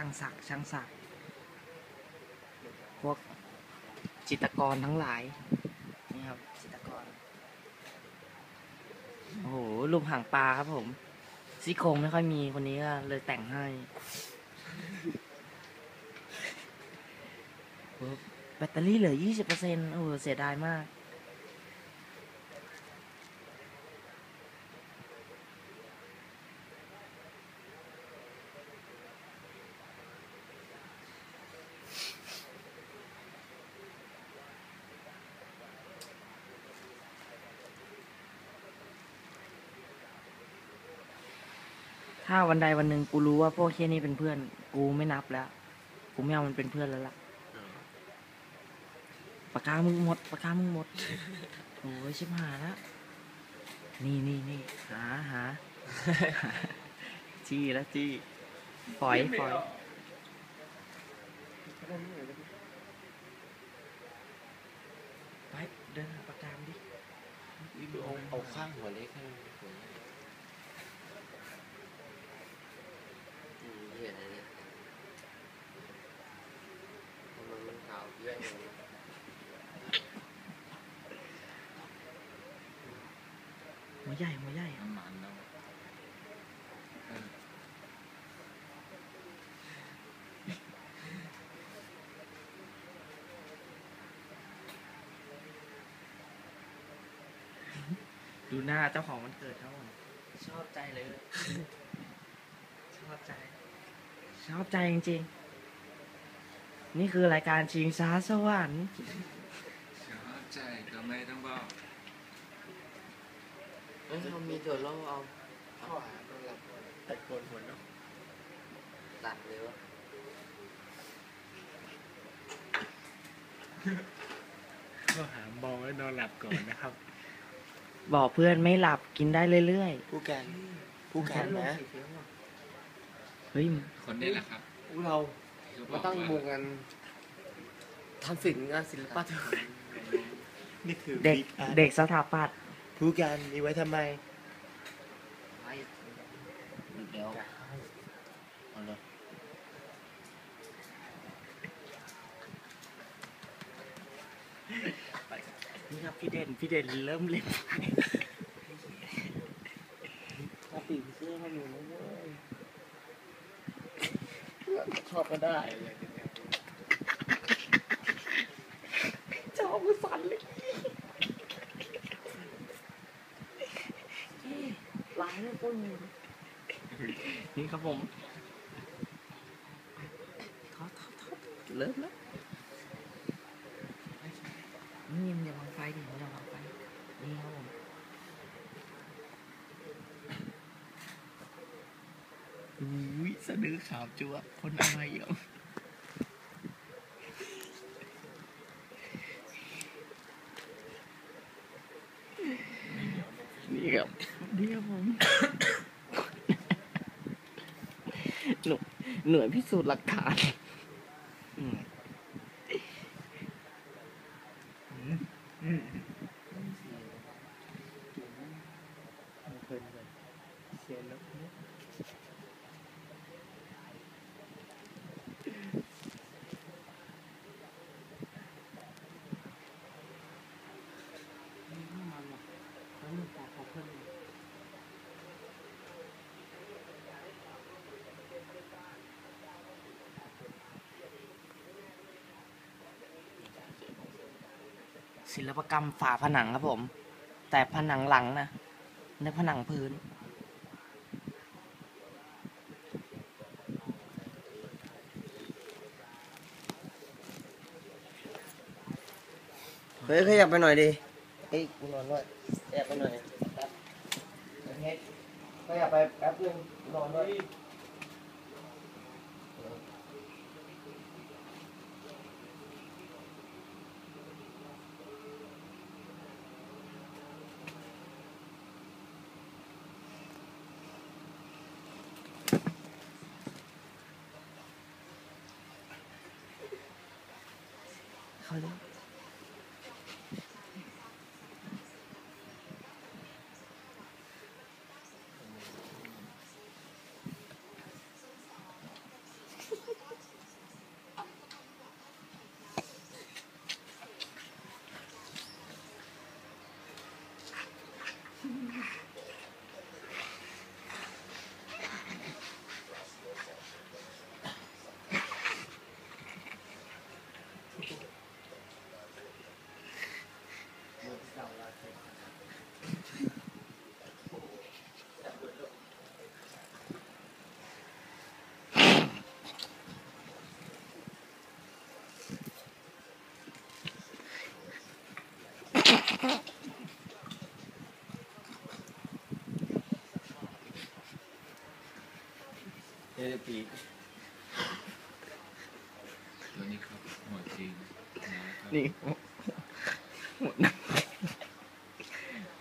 ช่างสักช่างสักพวกจิตรกรทั้งหลายนี่ครับจิตรกรโอ้โหรูปหางปลาครับผมซี่โครงไม่ค่อยมีคนนี้ก็เลยแต่งให้แบตเตอรี่เหลือ 20%โอ้โหเสียดายมาก ถ้าวันใดวันหนึ่งกูรู้ว่าพวกเคียนี่เป็นเพื่อน กูไม่นับแล้ว กูไม่เอามันเป็นเพื่อนแล้วล่ะปากกามึงหมดปากกามึงหมดโอ้ยชิบหายแล้วนี่นี่นี่หาหาจี้แล้วจี้ฝอยฝอยไปเดินหาปากกามดิเอาเอาข้างหัวเล็กให้หัวใหญ่อืมเห็นอะไรเนี่ยทำไมมันขาวเยอะเลย หัวใหญ่หัวใหญ่น้ำมันเนาะดูหน้าเจ้าของมันเกิดครับผมชอบใจเลย ชอบใจ ชอบใจจริงๆ นี่คือรายการชิงช้าสวรรค์ชอบใจก็ไม่ต้องบอกเอ้ยเขามีตัวล่อเอาเอาหาตัวหลับแต่โกนหัวนกตัดเลยวะก็หามองแล้วนอนหลับก่อนนะครับ บอกเพื่อนไม่หลับกินได้เรื่อยผู้กันผู้กันนะๆ เฮ้ย คนนี้แหละครับ เรามาตั้งวงกัน ทำสิ่งงานศิลปะเถอะนี่คือ เด็ก Big Art เด็กสถาปัตย์ผู้การมีไว้ทำไมไม่เดี๋ยวเอาเลยนี่ครับพี่เด่นพี่เด่นเริ่มเล่นไฟถ้าปีกเสื้อให้หนูนะเว้ยชอบก็ได้จอมือสั่นเลยลายแล้วต้ นี่ครับผมทอดทอดทอดเริ่มแล้วนี่มันอย่าวางไฟดิมันจะวางไฟนี่ครับผมอุ้ยสะดือขาวจัวคนอะไรอะนี่ครับนี่ครับผม หน่วย หน่วยพิสูจน์หลักฐานอืม เพลินเลยเชียร์นกเนี่ย ศิลปกรรมฝาผนังครับผม แต่ผนังหลังนะในผนังพื้น เฮ้ยขยับไปหน่อยดิเฮ้ยกูนอนด้วยขยับไปหน่อยแป๊บเฮ้ยขยับไปแป๊บนึงนอนด้วย เข เรียกเดี๋ยวปีตัวนี้ครับหัวจริงนะครับนี่หมดนะ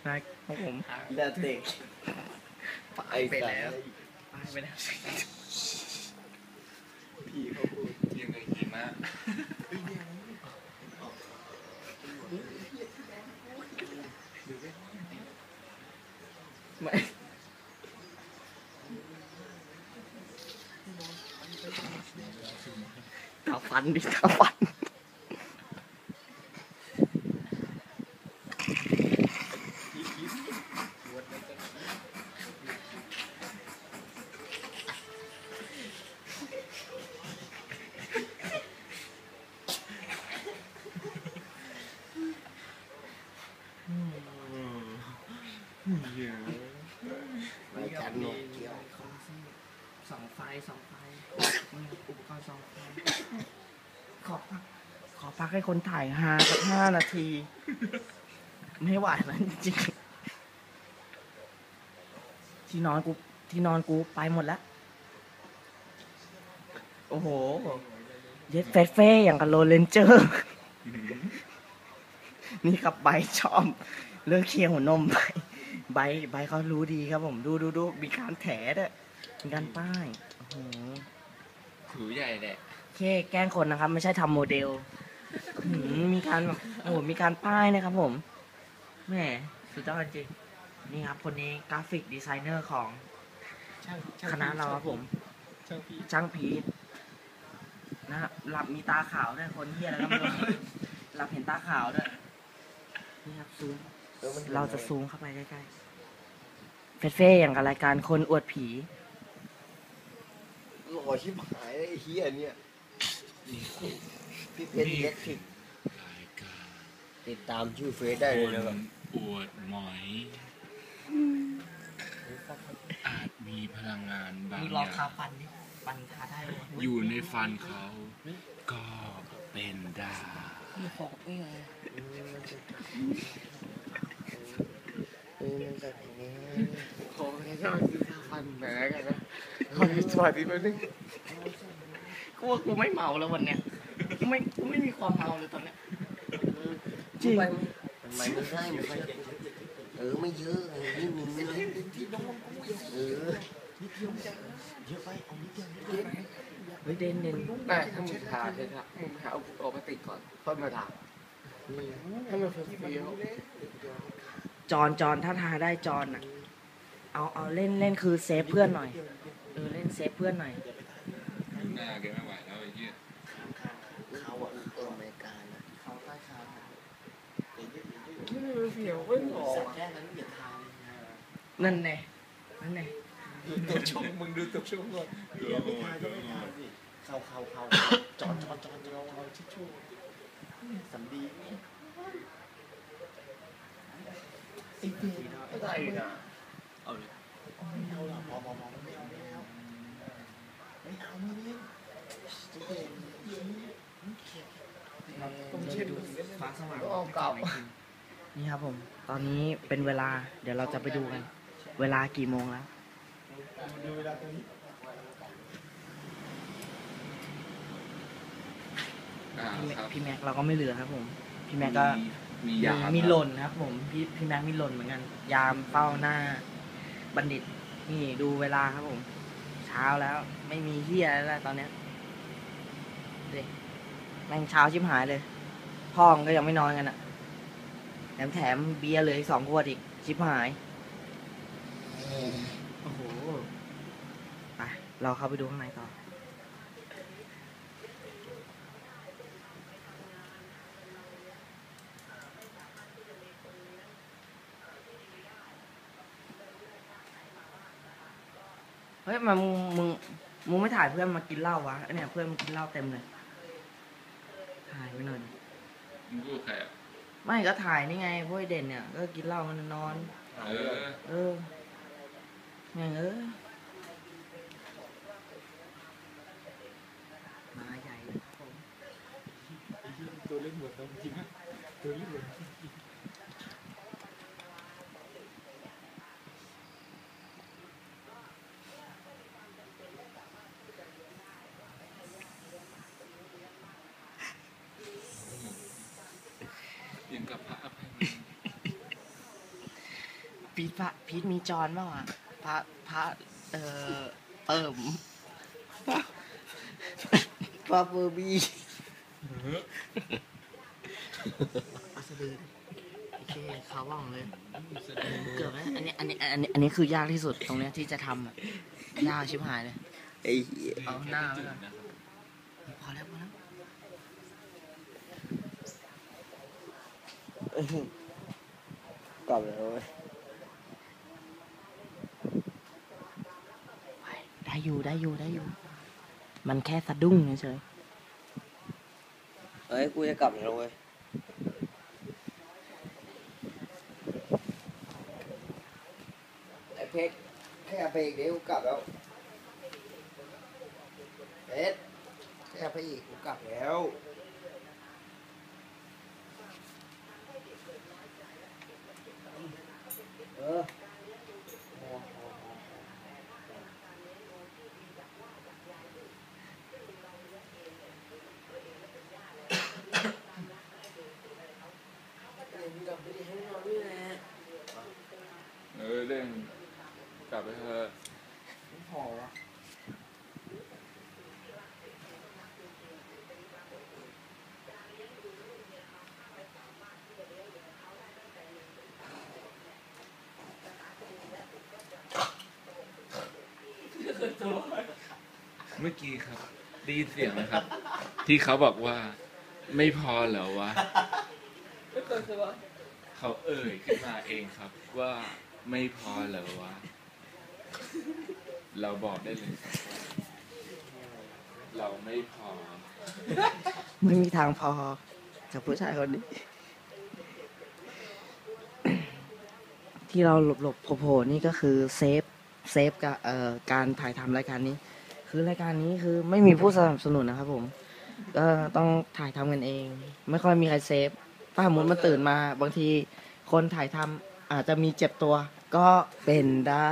นายของผมเลือดเด็กไปไปแล้วตายไปแล้วพี่เขาพูดเทียงกับหิมะ ไม่ตาฟันดิ ตาฟันรายการหนวดเกี่ยวสองไฟสองไฟอุปกรณ์สองไฟขอพักขอพักให้คนถ่ายฮาสักห้านาที ไม่ไหวแล้วจริงที่นอนกูที่นอนกูไปหมดแล้ว โอ้โห เย็ดเฟสเฟ่อย่างกับโรเลนเจอร์ นี่ครับใบชอบ เลือกเคียงหัวนมไป ใบใบเขารู้ดีครับผมดูดูดูมีการแถด้วยมีการป้ายโอ้โหถือใหญ่แหละเคแกล้งคนนะครับ ไม่ใช่ทำโมเดลหืมมีการแบบโอ้โหมีการป้ายนะครับผมแหมสุดยอดจริงนี่ครับคนนี้กราฟิกดีไซเนอร์ของช่างคณะเราครับผมช่างพี่ช่างพีทนะครับหลับมีตาขาวด้วยคนเฮียอะไรก็ไม่รู้หลับเห็นตาขาวด้วยนี่ครับซูมออมันห็น เราจะซูมเข้าไปใกล้ๆ เฟสเฟ่อย่างกับรายการคนอวดผี หล่อชิบหายเลยไอ้เฮียเนี่ยพี่เพชรอิเล็กทริกรายการติดตามชื่อเฟซได้เลยนะครับอวดหมอย อาจมีพลังงานบางมีอรอยคาย่าง ฟันนี่ฟันคาได้เลยอยู่ในฟันเขา ก็เป็นได้ มีของเอ้ย เออมันแบบนี้ขอแค่ก็คือฟันแหมกันนะขอสวัสดีแป๊บนึงกูว่ากูไม่เมาแล้ววันเนี้ยกูไม่กูไม่มีความเมาเลยตอนเนี้ยจริงทำไมไม่ได้ไม่ค่เออไม่เยอะเออนิดนึงเลยเออเฮ้ยเด่นเด่นได้ถ้ามึงทาใช่ไหมมึงหาอุปกรณ์ติดก่อนค่อยมาทาให้ามันเฟี้ยว จอนจอนถ้าทาได้จอนอะ เอาเอาเล่นเล่นคือเซฟเพื่อนหน่อยเออเล่นเซฟเพื่อนหน่อยหน้าแกไม่ไหวแล้วไอ้เหี้ยเขาอะเออเมริกานะเขาใต้คางๆเฟี้ยวไม่หล่อแค่นั้นอย่าทานั่นแน่นั่นแน่ดูตัวชมมึงดูตัวชมก่อนเข้าเข้าเข้าจอดจอดจอดจอดจอดชิชชูสำ ลีไม่ได้นะเอาเลยไม่เอาหรอกพอพอพอไม่เอาไม่เอาไม่เอาไม่เล่นจะเป็นต้องเช็ดดูฟ้าสว่างเอาเก่านี่ครับผม ตอนนี้เป็นเวลา เดี๋ยวเราจะไปดูกัน เวลากี่โมงแล้วดูเวลาตรงนี้พี่แม็กเราก็ไม่เหลือครับผม พี่แม็กก็ มียามีหล่นครับ ผมพี่พี่แม็กมีหล่นเหมือนกัน ยามเป้าหน้า บัณฑิต นี่ดูเวลาครับผม เช้าแล้ว ไม่มีเฮียแล้วตอนเนี้ยเด็แม่งเช้าชิบหายเลยพ่อมงก็ยังไม่นอนกันอะแถมแถมเบียร์เหลยสองขวดอีก ชิบหายโอ้โหไปเราเข้าไปดูข้างในต่อ เฮ้ยมามึงมึงมึงไม่ถ่ายเพื่อนมากินเหล้าวะไอ้เนี่ยเพื่อนมากินเหล้าเต็มเลย ถ่ายไว้หน่อยดิมึงพูดใครอะไม่ก็ถ่ายนี่ไงพวกไอ้เด่นเนี่ย ก็กินเหล้ามันนอน เออเออแม่งเออมาใหญ่เลยครับผมตัวเล่นเหมือนจริงตัวเล่นเหมือน พีทพระพีทมีจอนเปล่าอะพระพระเอ่อเอิ่มปาเบอร์บี้อัสดือโอเคเขาว่องเลยเกือบแล้วอันนี้อันนี้อันนี้อันนี้คือยากที่สุดตรงเนี้ยที่จะทำอะยากชิบหายเลยไอ้เหี้ยเอาหน้าไว้ก่อนพอแล้วพอแล้วกลับแล้วเว้ย ไปได้ อยู่ได้อยู่ได้อยู่ มันแค่สะดุ้งเฉยเอ้ยกูจะกลับแล้วเว้ยไอ้เพชรแค่ไปอีกเดี๋ยวกูกลับแล้วเพชรแค่ไปอีกกูกลับแล้ว เออ เออเรื่องก ลับไปเถอะพอวะเมื่อกี้ครับได้ยินเสียงไหมครับ ที่เขาบอกว่า ไม่พอเหรอวะเขาเอ่ยขึ้นมาเองครับ ว่าไม่พอเหรอวะ เราบอกได้เลยเราไม่พอ ไม่มีทางพอ กับผู้ชายคนนี้ ที่เราหลบหลบๆโผล่นี่ก็คือเซฟเซฟกับเอ่อการถ่ายทำรายการนี้ คือรายการนี้คือไม่มีผู้สนับสนุนนะครับผมก็ต้องถ่ายทำกันเอง ไม่ค่อยมีใครเซฟ ถ้าสมมติมันตื่นมา บางทีคนถ่ายทำอาจจะมีเจ็บตัว ก็เป็นได้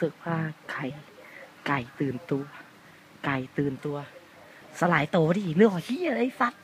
สึกว่าไก่ไก่ตื่นตัว ไก่ตื่นตัว สลายโตดิเรื่องของที่อะไรสัตว์